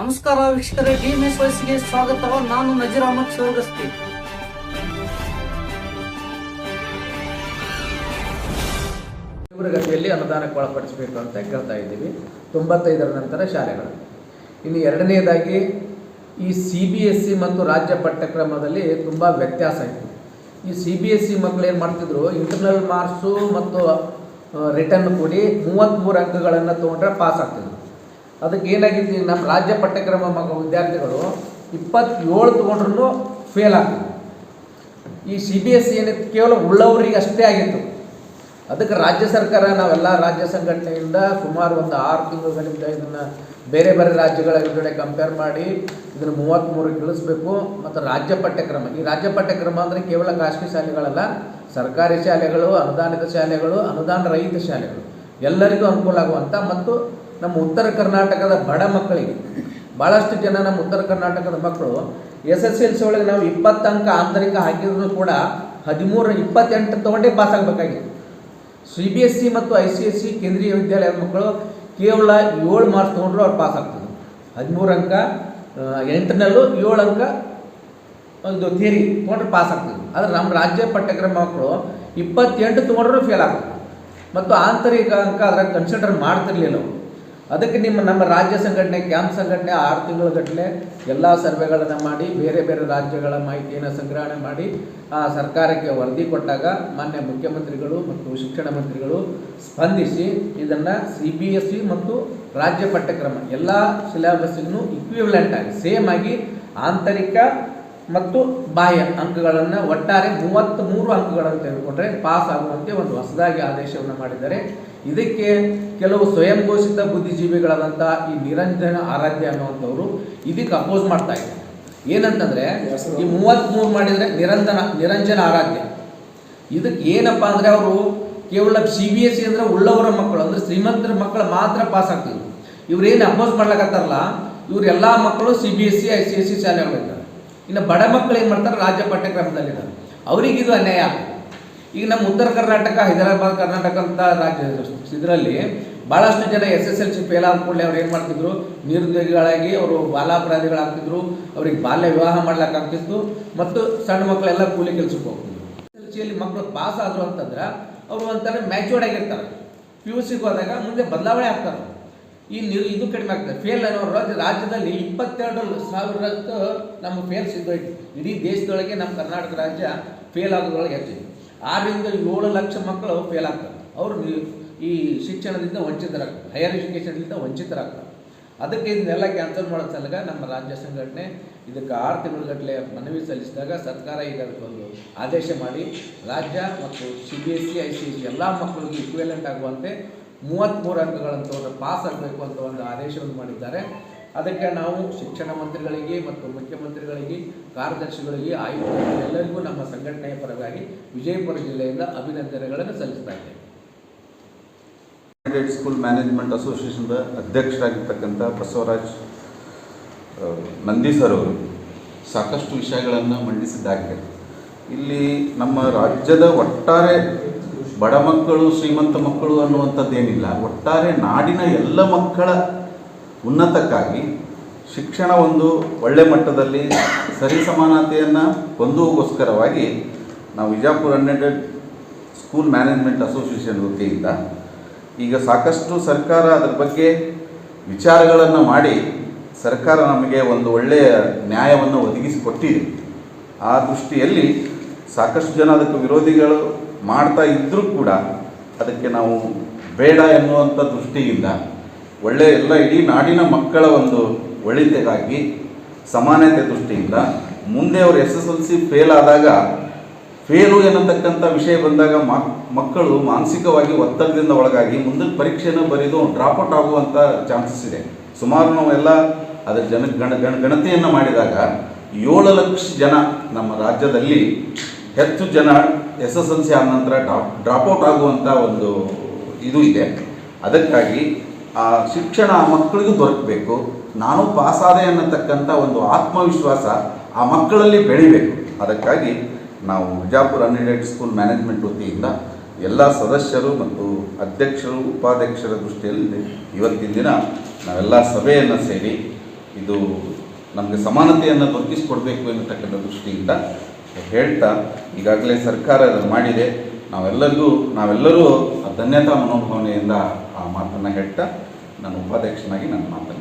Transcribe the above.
ನಮಸ್ಕಾರ ವೀಕ್ಷಕರೇ, D S ವಯಸ್ಸಿಗೆ ಸ್ವಾಗತ ನಾನು ನಜೀರ್ ಅಹಮದ್ ಶಿವಗಸ್ತಿ ಗತಿಯಲ್ಲಿ ಅನುದಾನಕ್ಕೆ ಒಳಪಡಿಸಬೇಕು ಅಂತ ಕೇಳ್ತಾ ಇದ್ದೀವಿ. ತೊಂಬತ್ತೈದರ ನಂತರ ಶಾಲೆಗಳು. ಇನ್ನು ಎರಡನೇದಾಗಿ ಈ ಸಿ ಬಿ ಎಸ್ ಸಿ ಮತ್ತು ರಾಜ್ಯ ಪಠ್ಯಕ್ರಮದಲ್ಲಿ ತುಂಬ ವ್ಯತ್ಯಾಸ ಇತ್ತು ಈ ಸಿ ಬಿ ಎಸ್ ಸಿ ಮಕ್ಕಳು ಏನು ಮಾಡ್ತಿದ್ರು ಇಂಟರ್ನಲ್ ಮಾರ್ಕ್ಸು ಮತ್ತು ರಿಟರ್ನ್ ಕೂಡಿ ಮೂವತ್ತ್ಮೂರು ಅಂಕಗಳನ್ನು ತೊಗೊಂಡ್ರೆ ಪಾಸ್ ಆಗ್ತಿದ್ರು. ಅದಕ್ಕೆ ಈಗ ನಮ್ಮ ರಾಜ್ಯ ಪಠ್ಯಕ್ರಮ ಮಗ ವಿದ್ಯಾರ್ಥಿಗಳು ಇಪ್ಪತ್ತೇಳು ತೊಗೊಂಡ್ರು ಫೇಲ್ ಆಗ್ತದೆ ಈ ಸಿ ಬಿ ಎಸ್ ಸಿ ಏನಿತ್ತು, ಕೇವಲ ಉಳ್ಳವರಿಗೆ ಅಷ್ಟೇ ಆಗಿತ್ತು. ಅದಕ್ಕೆ ರಾಜ್ಯ ಸರ್ಕಾರ, ನಾವೆಲ್ಲ ರಾಜ್ಯ ಸಂಘಟನೆಯಿಂದ ಸುಮಾರು ಒಂದು ಆರು ತಿಂಗಳುಗಳಿಂದ ಇದನ್ನು ಬೇರೆ ಬೇರೆ ರಾಜ್ಯಗಳ ಜೊತೆ ಕಂಪೇರ್ ಮಾಡಿ ಇದನ್ನು ಮೂವತ್ತ್ಮೂರಿಗೆ ಇಳಿಸ್ಬೇಕು. ಮತ್ತು ರಾಜ್ಯ ಪಠ್ಯಕ್ರಮ, ಈ ರಾಜ್ಯ ಪಠ್ಯಕ್ರಮ ಅಂದರೆ ಕೇವಲ ಖಾಸಗಿ ಶಾಲೆಗಳಲ್ಲ, ಸರ್ಕಾರಿ ಶಾಲೆಗಳು, ಅನುದಾನಿತ ಶಾಲೆಗಳು, ಅನುದಾನ ರಹಿತ ಶಾಲೆಗಳು. ಎಲ್ಲರಿಗೂ ಅನುಕೂಲ ಆಗುವಂಥ ಮತ್ತು ನಮ್ಮ ಉತ್ತರ ಕರ್ನಾಟಕದ ಬಡ ಮಕ್ಕಳಿಗೆ ಭಾಳಷ್ಟು ಜನ ನಮ್ಮ ಉತ್ತರ ಕರ್ನಾಟಕದ ಮಕ್ಕಳು ಎಸ್ ಎಸ್ ಎಲ್ ಸಿ ಒಳಗೆ ನಾವು ಇಪ್ಪತ್ತು ಅಂಕ ಆಂತರಿಕ ಹಾಕಿದ್ರು ಕೂಡ ಹದಿಮೂರು ಇಪ್ಪತ್ತೆಂಟು ತೊಗೊಂಡೇ ಪಾಸ್ ಆಗಬೇಕಾಗಿತ್ತು ಸಿ ಬಿ ಎಸ್ ಸಿ ಮತ್ತು ಐ ಸಿ ಎಸ್ ಸಿ ಕೇಂದ್ರೀಯ ವಿದ್ಯಾಲಯದ ಮಕ್ಕಳು ಕೇವಲ ಏಳು ಮಾರ್ಕ್ಸ್ ತೊಗೊಂಡ್ರು ಅವ್ರು ಪಾಸ್ ಆಗ್ತದೆ ಹದಿಮೂರು ಅಂಕ ಎಂಟರಲ್ಲೂ ಏಳು ಅಂಕ, ಒಂದು ಥಿಯರಿ ತೊಗೊಂಡ್ರೆ ಪಾಸ್ ಆಗ್ತದೆ ಆದರೆ ನಮ್ಮ ರಾಜ್ಯ ಪಠ್ಯಕ್ರಮ ಮಕ್ಕಳು ಇಪ್ಪತ್ತೆಂಟು ತೊಗೊಂಡ್ರೂ ಫೇಲ್ ಆಗ್ತದೆ ಮತ್ತು ಆಂತರಿಕ ಅಂಕ ಅದ್ರಾಗ ಕನ್ಸಿಡರ್ ಮಾಡ್ತಿರ್ಲಿಲ್ಲ ಅವರು. ಅದಕ್ಕೆ ನಿಮ್ಮ ನಮ್ಮ ರಾಜ್ಯ ಸಂಘಟನೆ, ಕ್ಯಾಂಪ್ ಸಂಘಟನೆ, ಆರು ತಿಂಗಳ ಗಟ್ಟಲೆ ಎಲ್ಲ ಸರ್ವೆಗಳನ್ನು ಮಾಡಿ, ಬೇರೆ ಬೇರೆ ರಾಜ್ಯಗಳ ಮಾಹಿತಿಯನ್ನು ಸಂಗ್ರಹಣೆ ಮಾಡಿ, ಆ ಸರ್ಕಾರಕ್ಕೆ ವರದಿ ಕೊಟ್ಟಾಗ ಮಾನ್ಯ ಮುಖ್ಯಮಂತ್ರಿಗಳು ಮತ್ತು ಶಿಕ್ಷಣ ಮಂತ್ರಿಗಳು ಸ್ಪಂದಿಸಿ ಇದನ್ನು ಸಿ ಬಿ ಎಸ್ ಸಿ ಮತ್ತು ರಾಜ್ಯ ಪಠ್ಯಕ್ರಮ ಎಲ್ಲ ಸಿಲೆಬಸ್ಸಿಗೂ ಇಕ್ವಿವಲೆಂಟ್ ಆಗಿ ಸೇಮ್ ಆಗಿ ಆಂತರಿಕ ಮತ್ತು ಬಾಹ್ಯ ಅಂಕಗಳನ್ನು ಒಟ್ಟಾರೆ ಮೂವತ್ತ್ ಮೂರು ಅಂಕಗಳನ್ನು ತೆಗೆದುಕೊಂಡ್ರೆ ಪಾಸ್ ಆಗುವಂತೆ ಒಂದು ಹೊಸದಾಗಿ ಆದೇಶವನ್ನು ಮಾಡಿದ್ದಾರೆ. ಇದಕ್ಕೆ ಕೆಲವು ಸ್ವಯಂ ಘೋಷಿತ ಬುದ್ಧಿಜೀವಿಗಳಾದಂಥ ಈ ನಿರಂಜನ ಆರಾಧ್ಯ ಅನ್ನುವಂಥವ್ರು ಇದಕ್ಕೆ ಅಪೋಸ್ ಮಾಡ್ತಾ ಇದ್ದಾರೆ. ಏನಂತಂದ್ರೆ, ಈ ಮೂವತ್ತ್ಮೂರು ಮಾಡಿದರೆ ನಿರಂಜನ ನಿರಂಜನ ಆರಾಧ್ಯ. ಇದಕ್ಕೆ ಏನಪ್ಪ ಅಂದರೆ ಅವರು ಕೇವಲ ಸಿ ಬಿ ಎಸ್ ಸಿ ಅಂದ್ರೆ ಉಳ್ಳವರ ಮಕ್ಕಳು, ಅಂದರೆ ಶ್ರೀಮಂತರ ಮಕ್ಕಳು ಮಾತ್ರ ಪಾಸ್ ಆಗ್ತಿದ್ರು. ಏನು ಅಪೋಸ್ ಮಾಡ್ಲಕತ್ತಾರಲ್ಲ ಇವರೆಲ್ಲ ಮಕ್ಕಳು C B S C I C S C ಶಾಲೆಗಳಿದ್ದಾರೆ ಇನ್ನು ಬಡ ಮಕ್ಕಳು ಏನು ಮಾಡ್ತಾರೆ, ರಾಜ್ಯ ಪಠ್ಯಕ್ರಮದಲ್ಲಿದ್ದಾರೆ. ಅವ್ರಿಗೆ ಇದು ಅನ್ಯಾಯ ಆಗ್ತದೆ. ಈಗ ನಮ್ಮ ಉತ್ತರ ಕರ್ನಾಟಕ, ಹೈದರಾಬಾದ್, ಕರ್ನಾಟಕ ಅಂತ ರಾಜ್ಯ ಇದರಲ್ಲಿ ಭಾಳಷ್ಟು ಜನ S S L C fail ಕೂಡಲೇ ಅವ್ರು ಏನು ಮಾಡ್ತಿದ್ರು? ನಿರುದ್ಯೋಗಿಗಳಾಗಿ ಅವರು ಬಾಲಾಪರಾಧಿಗಳಾಗ್ತಿದ್ರು, ಅವ್ರಿಗೆ ಬಾಲ್ಯ ವಿವಾಹ ಮಾಡ್ಲಿಕ್ಕಾಗ್ತಿತ್ತು ಮತ್ತು ಸಣ್ಣ ಮಕ್ಕಳೆಲ್ಲ ಕೂಲಿ ಕೆಲಸಕ್ಕೆ ಹೋಗ್ತಿದ್ರು. ಎಸ್ ಎಲ್ ಸಿಯಲ್ಲಿ ಮಕ್ಕಳು ಪಾಸ್ ಆದರು ಅಂತಂದ್ರೆ ಅವರು ಒಂಥರ ಮ್ಯಾಚೂರ್ಡ್ ಆಗಿರ್ತಾರೆ. ಪಿ ಯು ಸಿಗೆ ಹೋದಾಗ ಮುಂದೆ ಬದಲಾವಣೆ ಆಗ್ತಾರೆ. ಈ ನೀವು ಇದು ಕಡಿಮೆ ಆಗ್ತದೆ. ಫೇಲ್ ಅನ್ನೋರು ರಾಜ್ಯ- ರಾಜ್ಯದಲ್ಲಿ ಇಪ್ಪತ್ತೆರಡು ಸಾವಿರದ್ದು ನಮ್ಮ ಫೇಲ್ಸ್ ಇದ್ದು ಇಡೀ ದೇಶದೊಳಗೆ ನಮ್ಮ ಕರ್ನಾಟಕ ರಾಜ್ಯ ಫೇಲ್ ಆಗೋದ್ರೊಳಗೆ ಹೆಚ್ಚಿದೆ. ಆರರಿಂದ ಏಳು ಲಕ್ಷ ಮಕ್ಕಳು ಫೇಲ್ ಆಗ್ತಾರೆ ಅವರು ಈ ಶಿಕ್ಷಣದಿಂದ ವಂಚಿತರಾಗ್ತಾರೆ ಹೈಯರ್ ಎಜುಕೇಷನ್ದಿಂದ ವಂಚಿತರಾಗ್ತಾರೆ ಅದಕ್ಕೆ ಇದನ್ನೆಲ್ಲ ಕ್ಯಾನ್ಸಲ್ ಮಾಡೋ ಸಲಗ ನಮ್ಮ ರಾಜ್ಯ ಸಂಘಟನೆ ಇದಕ್ಕೆ ಆರು ತಿಂಗಳುಗಟ್ಟಲೆ ಮನವಿ ಸಲ್ಲಿಸಿದಾಗ ಸರ್ಕಾರ ಈಗ ಅದಕ್ಕೊಂದು ಆದೇಶ ಮಾಡಿ ರಾಜ್ಯ ಮತ್ತು C B S C I C S ಎಲ್ಲ ಮಕ್ಕಳಿಗೆ ಇಕ್ವಿಲೆಂಟ್ ಆಗುವಂತೆ ಮೂವತ್ತ್ಮೂರು ಅಂಕಗಳಂತ ಒಂದು ಪಾಸ್ ಆಗಬೇಕು ಅಂತ ಒಂದು ಆದೇಶವನ್ನು ಮಾಡಿದ್ದಾರೆ. ಅದಕ್ಕೆ ನಾವು ಶಿಕ್ಷಣ ಮಂತ್ರಿಗಳಿಗೆ ಮತ್ತು ಮುಖ್ಯಮಂತ್ರಿಗಳಿಗೆ, ಕಾರ್ಯದರ್ಶಿಗಳಿಗೆ, ಆಯುಕ್ತರಿಗೆ ಎಲ್ಲರಿಗೂ ನಮ್ಮ ಸಂಘಟನೆಯ ಪರವಾಗಿ ವಿಜಯಪುರ ಜಿಲ್ಲೆಯಿಂದ ಅಭಿನಂದನೆಗಳನ್ನು ಸಲ್ಲಿಸ್ತಾ ಇದ್ದೇವೆ ಸ್ಕೂಲ್ ಮ್ಯಾನೇಜ್ಮೆಂಟ್ ಅಸೋಸಿಯೇಷನ್ದ ಅಧ್ಯಕ್ಷರಾಗಿರ್ತಕ್ಕಂಥ ಬಸವರಾಜ್ ನಂದಿ ಸರ್ ಅವರು ಸಾಕಷ್ಟು ವಿಷಯಗಳನ್ನು ಮಂಡಿಸಿದ್ದಾಗಿದೆ ಇಲ್ಲಿ ನಮ್ಮ ರಾಜ್ಯದ ಒಟ್ಟಾರೆ ಬಡ ಮಕ್ಕಳು, ಶ್ರೀಮಂತ ಮಕ್ಕಳು ಅನ್ನುವಂಥದ್ದೇನಿಲ್ಲ. ಒಟ್ಟಾರೆ ನಾಡಿನ ಎಲ್ಲ ಮಕ್ಕಳ ಉನ್ನತಕ್ಕಾಗಿ ಶಿಕ್ಷಣ ಒಂದು ಒಳ್ಳೆ ಮಟ್ಟದಲ್ಲಿ ಸರಿಸಮಾನತೆಯನ್ನು ಹೊಂದುವಗೋಸ್ಕರವಾಗಿ ನಾವು Vijayapura unaided school management association ವತಿಯಿಂದ ಈಗ ಸಾಕಷ್ಟು ಸರ್ಕಾರ ಅದರ ಬಗ್ಗೆ ವಿಚಾರಗಳನ್ನು ಮಾಡಿ ಸರ್ಕಾರ ನಮಗೆ ಒಂದು ಒಳ್ಳೆಯ ನ್ಯಾಯವನ್ನು ಒದಗಿಸಿಕೊಟ್ಟಿದೆ. ಆ ದೃಷ್ಟಿಯಲ್ಲಿ ಸಾಕಷ್ಟು ಜನ ಅದಕ್ಕೆ ವಿರೋಧಿಗಳು ಮಾಡ್ತಾ ಇದ್ದರೂ ಕೂಡ ಅದಕ್ಕೆ ನಾವು ಬೇಡ ಎನ್ನುವಂಥ ದೃಷ್ಟಿಯಿಂದ ಒಳ್ಳೆಯ ಎಲ್ಲ ಇಡೀ ನಾಡಿನ ಮಕ್ಕಳ ಒಂದು ಒಳಿತೆಗಾಗಿ, ಸಮಾನತೆ ದೃಷ್ಟಿಯಿಂದ ಮುಂದೆ ಅವರು S S L C fail ಆದಾಗ ಫೇಲು ಎನ್ನತಕ್ಕಂಥ ವಿಷಯ ಬಂದಾಗ ಮಕ್- ಮಕ್ಕಳು ಮಾನಸಿಕವಾಗಿ ಒತ್ತಡದಿಂದ ಒಳಗಾಗಿ ಮುಂದಿನ ಪರೀಕ್ಷೆನ ಬರೆದು ಡ್ರಾಪ್ಔಟ್ ಆಗುವಂಥ ಚಾನ್ಸಸ್ ಇದೆ. ಸುಮಾರು ನಾವೆಲ್ಲ ಅದರ ಜನ ಗಣ ಗಣ, ಗಣತಿಯನ್ನು ಮಾಡಿದಾಗ ಏಳು ಲಕ್ಷ ಜನ ನಮ್ಮ ರಾಜ್ಯದಲ್ಲಿ ಹೆಚ್ಚು ಜನ ಎಸ್ ಎಸ್ ಎಲ್ ಸಿ ಆದ ನಂತರ ಡ್ರಾಪ್ ಡ್ರಾಪ್ಔಟ್ ಆಗುವಂಥ ಒಂದು ಇದು ಇದೆ. ಅದಕ್ಕಾಗಿ ಆ ಶಿಕ್ಷಣ ಆ ಮಕ್ಕಳಿಗೂ ದೊರಕಬೇಕು. ನಾನು ಪಾಸಾದೆ ಅನ್ನತಕ್ಕಂಥ ಒಂದು ಆತ್ಮವಿಶ್ವಾಸ ಆ ಮಕ್ಕಳಲ್ಲಿ ಬೆಳಿಬೇಕು. ಅದಕ್ಕಾಗಿ ನಾವು ವಿಜಾಪುರ ಅನ್ಎಡೆಡ್ ಸ್ಕೂಲ್ ಮ್ಯಾನೇಜ್ಮೆಂಟ್ ವತಿಯಿಂದ ಎಲ್ಲ ಸದಸ್ಯರು ಮತ್ತು ಅಧ್ಯಕ್ಷರು, ಉಪಾಧ್ಯಕ್ಷರ ದೃಷ್ಟಿಯಲ್ಲಿ ಇವತ್ತಿನ ದಿನ ನಾವೆಲ್ಲ ಸಭೆಯನ್ನು ಸೇರಿ ಇದು ನಮಗೆ ಸಮಾನತೆಯನ್ನು ದೊರಕಿಸಿಕೊಡ್ಬೇಕು ಎನ್ನತಕ್ಕಂಥ ದೃಷ್ಟಿಯಿಂದ ಹೇಳ್ತಾ ಈಗಾಗಲೇ ಸರ್ಕಾರ ಅದನ್ನು ಮಾಡಿದೆ. ನಾವೆಲ್ಲರಿಗೂ ನಾವೆಲ್ಲರೂ ಧನ್ಯತಾ ಮನೋಭಾವನೆಯಿಂದ ಆ ಮಾತನ್ನು ಹೇಳ್ತಾ ನಾನು ಉಪಾಧ್ಯಕ್ಷನಾಗಿ ನನ್ನ ಮಾತನ್ನು